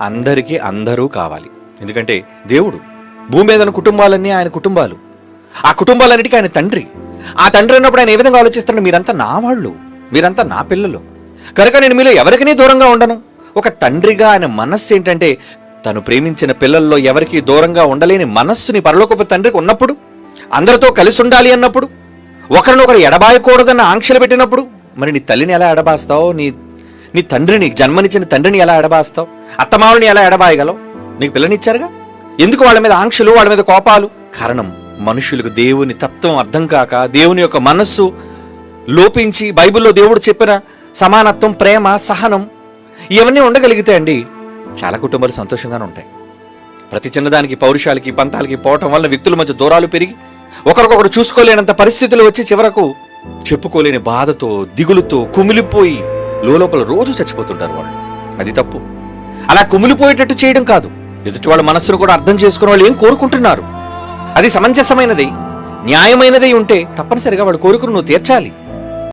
అందరికీ అందరూ కావాలి. ఎందుకంటే దేవుడు భూమి మీద ఉన్న కుటుంబాలన్నీ ఆయన కుటుంబాలు. ఆ కుటుంబాలన్నిటికీ ఆయన తండ్రి. ఆ తండ్రి అన్నప్పుడు ఆయన ఏ విధంగా ఆలోచిస్తాడు మీరంతా నా వాళ్ళు మీరంతా నా పిల్లలు. కనుక నేను మీలో ఎవరికీ దూరంగా ఉండను. ఒక తండ్రిగా ఆయన మనస్సు ఏంటంటే తను ప్రేమించిన పిల్లల్లో ఎవరికీ దూరంగా ఉండలేని మనస్సుని పరలోకపు తండ్రికి ఉన్నప్పుడు అందరితో కలిసి ఉండాలి అన్నప్పుడు ఒకరినొకరు ఎడబాయకూడదన్న ఆంక్షలు పెట్టినప్పుడు మరి నీ తల్లిని ఎలా ఎడబాస్తావు? నీ నీ తండ్రిని జన్మనిచ్చిన తండ్రిని ఎలా ఎడబాస్తావు? అత్తమావుని ఎలా ఎడబాయగలవు? నీకు పిల్లనిచ్చారుగా? ఎందుకు వాళ్ళ మీద ఆంక్షలు వాళ్ళ మీద కోపాలు? కారణం మనుషులకు దేవుని తత్వం అర్థం కాక దేవుని యొక్క మనస్సు లోపించి బైబిల్లో దేవుడు చెప్పిన సమానత్వం ప్రేమ సహనం ఇవన్నీ ఉండగలిగితే అండి చాలా కుటుంబాలు సంతోషంగానే ఉంటాయి. ప్రతి చిన్నదానికి పౌరుషాలకి పంతాలకి పోవటం వల్ల వ్యక్తుల మధ్య దూరాలు పెరిగి ఒకరికొకరు చూసుకోలేనంత పరిస్థితులు వచ్చి చివరకు చెప్పుకోలేని బాధతో దిగులుతో కుమిలిపోయి లోపల రోజు చచ్చిపోతుంటారు వాళ్ళు. అది తప్పు. అలా కుమిలిపోయేటట్టు చేయడం కాదు. ఎదుటి వాళ్ళ మనస్సును కూడా అర్థం చేసుకునే వాళ్ళు ఏం కోరుకుంటున్నారు? అది సమంజసమైనది. న్యాయమైనది ఉంటే తప్పనిసరిగా వాడు కోరికను నువ్వు తీర్చాలి.